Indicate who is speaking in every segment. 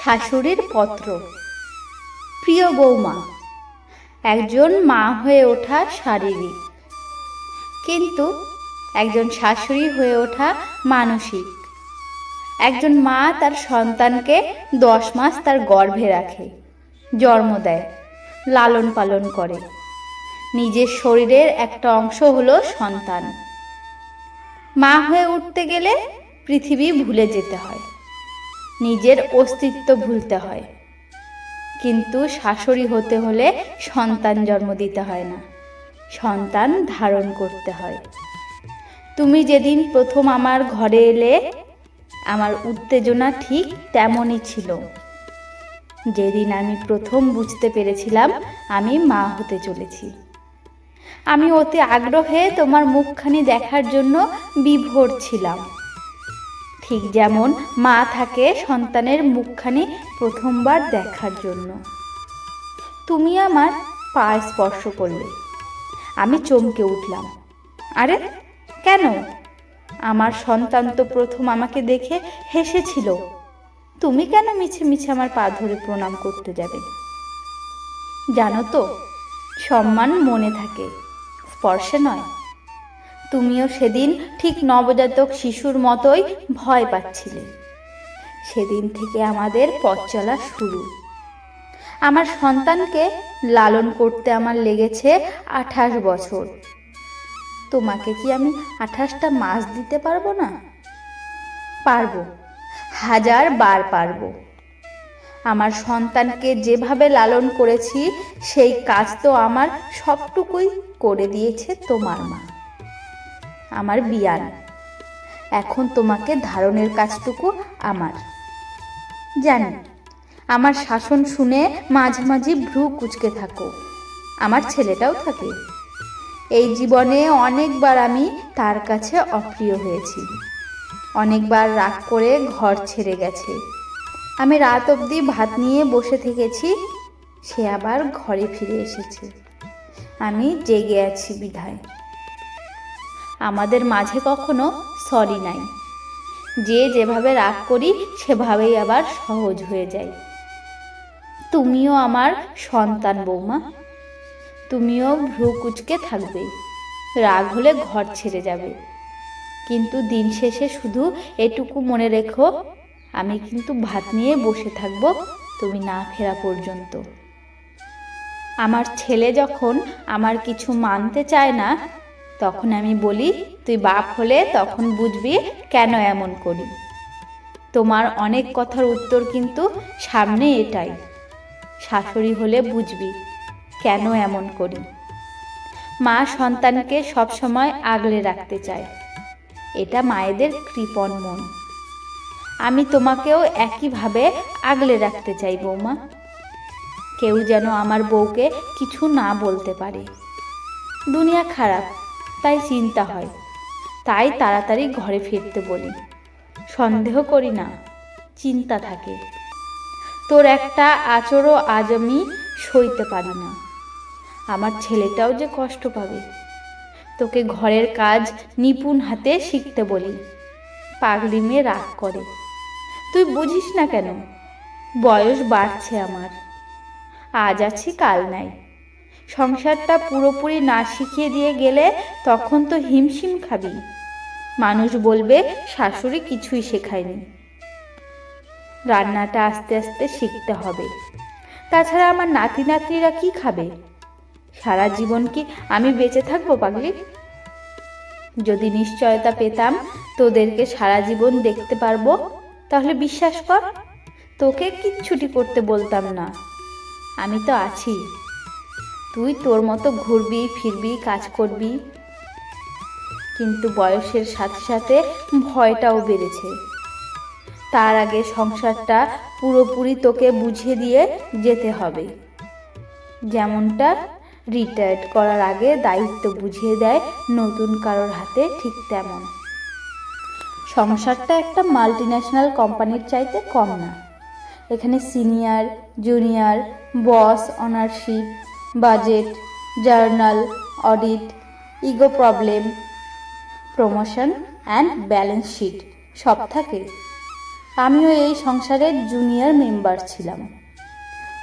Speaker 1: শাশুড়ির পত্র। প্রিয় বৌমা, একজন মা হয়ে ওঠা শারীরিক, কিন্তু একজন শাশুড়ি হয়ে ওঠা মানসিক। একজন মা তার সন্তানকে দশ মাস তার গর্ভে রাখে, জন্ম দেয়, লালন পালন করে। নিজের শরীরের একটা অংশ হলো সন্তান। মা হয়ে উঠতে গেলে পৃথিবী ভুলে যেতে হয়। নিজের অস্তিত্ব ভুলতে হয়। কিন্তু শাশুড়ি হতে হলে সন্তান জন্ম দিতে হয় না। সন্তান ধারণ করতে হয়। তুমি যেদিন প্রথম আমার ঘরে এলে, আমার উত্তেজনা ঠিক তেমনই ছিল। যেদিন আমি প্রথম বুঝতে পেরেছিলাম, আমি মা হতে চলেছি। আমি অতি আগ্রহে তোমার মুখখানি দেখার জন্য বিভোর ছিলাম। ঠিক যেমন মা থাকে সন্তানের মুখখানি প্রথমবার দেখার জন্য। তুমি আমার পা স্পর্শ করলে। আমি চমকে উঠলাম। আরে, কেন? আমার সন্তান তো প্রথম আমাকে দেখে হেসেছিল। তুমি কেন মিছে মিছে আমার পা ধরে প্রণাম করতে যাবে? জানো তো, সম্মান মনে থাকে, স্পর্শে নয়। তুমিও সেদিন ঠিক নবজাতক শিশুর মতোই ভয় পাচ্ছিলে। সেদিন থেকে আমাদের পথ চলা শুরু। আমার সন্তানকে লালন করতে আমার লেগেছে আঠাশ বছর। তোমাকে কি আমি আঠাশটা মাস দিতে পারব না? পারব, হাজার বার পারব। আমার সন্তানকে যেভাবে লালন করেছি, সেই কাজ তো আমার সবটুকুই করে দিয়েছে তোমার মা। আমার বিয়ান এখন তোমাকে ধারণের কাজটুকু আমার। জানি, আমার শাসন শুনে মাঝে মাঝে ভ্রু কুচকে থাকো। আমার ছেলেটাও থাকে। এই জীবনে অনেকবার আমি তার কাছে অপ্রিয় হয়েছি। অনেকবার রাগ করে ঘর ছেড়ে গেছে। আমি রাত অবধি ভাত নিয়ে বসে থেকেছি, সে আবার ঘরে ফিরে এসেছে। আমি জেগে আছি বিধায়। আমাদের মাঝে কখনো সরি নাই। যে যেভাবে রাগ করি, সেভাবেই আবার সহজ হয়ে যায়। তুমিও আমার সন্তান বৌমা। তুমিও ভ্রু কুচকে থাকবে। রাগ হলে ঘর ছেড়ে যাবে। কিন্তু দিন শেষে শুধু এটুকু মনে রেখো, আমি কিন্তু ভাত নিয়ে বসে থাকব, তুমি না ফেরা পর্যন্ত। আমার ছেলে যখন আমার কিছু মানতে চায় না তখন আমি বলি, তুই বাপ হলে তখন বুঝবি কেন এমন করি। তোমার অনেক কথার উত্তর কিন্তু সামনে এটাই, শাশুড়ি হলে বুঝবি কেন এমন করি। মা সন্তানকে সবসময় আগলে রাখতে চায়, এটা মায়েদের কৃপণ মন। আমি তোমাকেও একইভাবে আগলে রাখতে চাই বৌমা। কেউ যেন আমার বউকে কিছু না বলতে পারে। দুনিয়া খারাপ তাই চিন্তা হয়। তাই তাড়াতাড়ি ঘরে ফিরতে বলি। সন্দেহ করি না, চিন্তা থাকে। তোর একটা আচরও আজ আমি সইতে পারি না। আমার ছেলেটাও যে কষ্ট পাবে। তোকে ঘরের কাজ নিপুণ হাতে শিখতে বলি। পাগলি মেয়ে রাগ করে। তুই বুঝিস না কেন? বয়স বাড়ছে আমার। আজ আছি, কাল নাই। সংসারটা পুরোপুরি না শিখিয়ে দিয়ে গেলে তখন তো হিমশিম খাবি। মানুষ বলবে, শাশুড়ি কিছুই শেখায়নি। রান্নাটা আস্তে আস্তে শিখতে হবে। তাছাড়া আমার নাতি নাতনিরা কি খাবে? সারা জীবন কি আমি বেঁচে থাকব পাগলি? যদি নিশ্চয়তা পেতাম, তোদেরকে সারা জীবন দেখতে পারব, তাহলে বিশ্বাস কর, তোকে কিচ্ছুটি করতে বলতাম না। আমি তো আছি। তুই তোর মতো ঘুরবি, ফিরবি, কাজ করবি কিন্তু বয়সের সাথে সাথে ভয়টাও বেড়েছে। তার আগে সংসারটা পুরোপুরি তোকে বুঝিয়ে দিয়ে যেতে হবে। যেমনটা রিটায়ার্ড করার আগে দায়িত্ব বুঝিয়ে দেয় নতুন কারোর হাতে ঠিক তেমন। সংসারটা একটা মাল্টি ন্যাশনাল কোম্পানির চাইতে কম না। এখানে senior junior boss ownership budget journal audit ego problem promotion and balance sheet সব থাকে আমিও এই সংসারের জুনিয়র মেম্বার ছিলাম।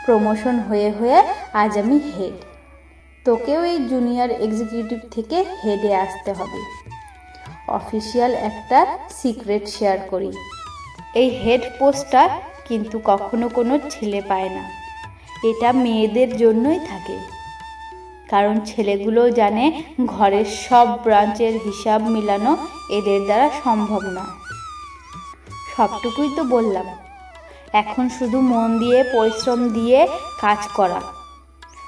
Speaker 1: প্রমোশন হয়ে হয়ে আজ আমি হেড তোকেও এই জুনিয়র এক্সিকিউটিভ থেকে হেডে আসতে হবে। অফিসিয়াল একটা সিক্রেট শেয়ার করি। এই হেড পোস্টটা কিন্তু কখনো কোনো ছেলে পায় না। এটা মেয়েদের জন্যই থাকে। কারণ ছেলেগুলো জানে ঘরের সব ব্রাঞ্চের হিসাব মিলানো এদের দ্বারা সম্ভব না সবটুকুই তো বললাম। এখন শুধু মন দিয়ে, পরিশ্রম দিয়ে কাজ করা।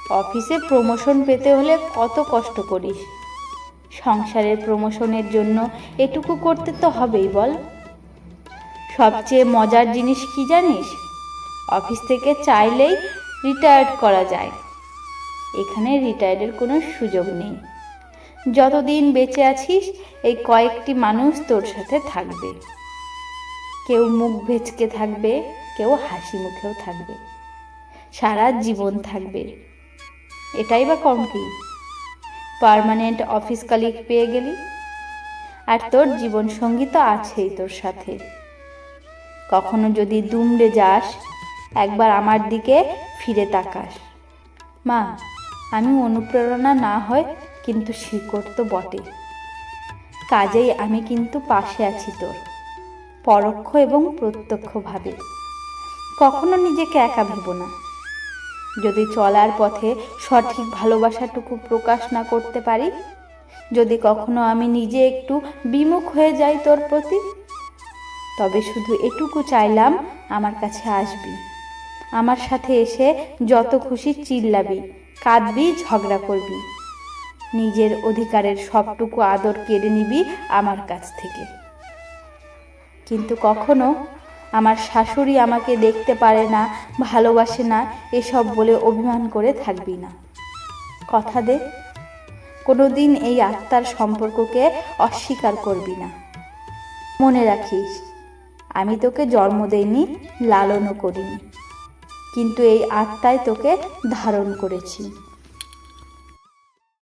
Speaker 1: অফিসে প্রমোশন পেতে হলে কত কষ্ট করিস। সংসারের প্রমোশনের জন্য এটুকু করতে তো হবেই বল। সবচেয়ে মজার জিনিস কি জানিস? অফিস থেকে চাইলেই রিটায়ার্ড করা যায়। এখানে রিটায়ারের কোনো সুযোগ নেই। যতদিন বেঁচে আছিস, এই কয়েকটি মানুষ তোর সাথে থাকবে। কেউ মুখ ভেচকে থাকবে, কেউ হাসি মুখেও থাকবে। সারা জীবন থাকবে। এটাই বা কম কি? পার্মানেন্ট অফিস কালিক পেয়ে গেলি? আর তোর জীবন সঙ্গী তো আছেই তোর সাথে। কখনো যদি দুমড়ে যাস, একবার আমার দিকে ফিরে তাকাস। মা আমি অনুপ্রেরণা না হয়, কিন্তু শিকড় তো বটে কাজেই আমি কিন্তু পাশে আছি তোর, পরোক্ষ এবং প্রত্যক্ষভাবে কখনো নিজেকে একা ভেব না। যদি চলার পথে সঠিক ভালোবাসাটুকু প্রকাশ না করতে পারি, যদি কখনো আমি নিজে একটু বিমুখ হয়ে যাই তোর প্রতি, তবে শুধু এটুকু চাইলাম আমার কাছে আসবি। আমার সাথে এসে যত খুশি চিল্লাবি। কাঁদবি, ঝগড়া করবি। নিজের অধিকারের সবটুকু আদর কেড়ে নিবি আমার কাছ থেকে। কিন্তু কখনো আমার শাশুড়ি আমাকে দেখতে পারে না, ভালোবাসে না, এসব বলে অভিমান করে থাকবি না। কথা দে, কোনোদিন এই আত্মার সম্পর্ককে অস্বীকার করবি না। মনে রাখিস, আমি তোকে জন্ম দেইনি, লালনও করিনি। কিন্তু এই আত্মায় তোকে ধারণ করেছি।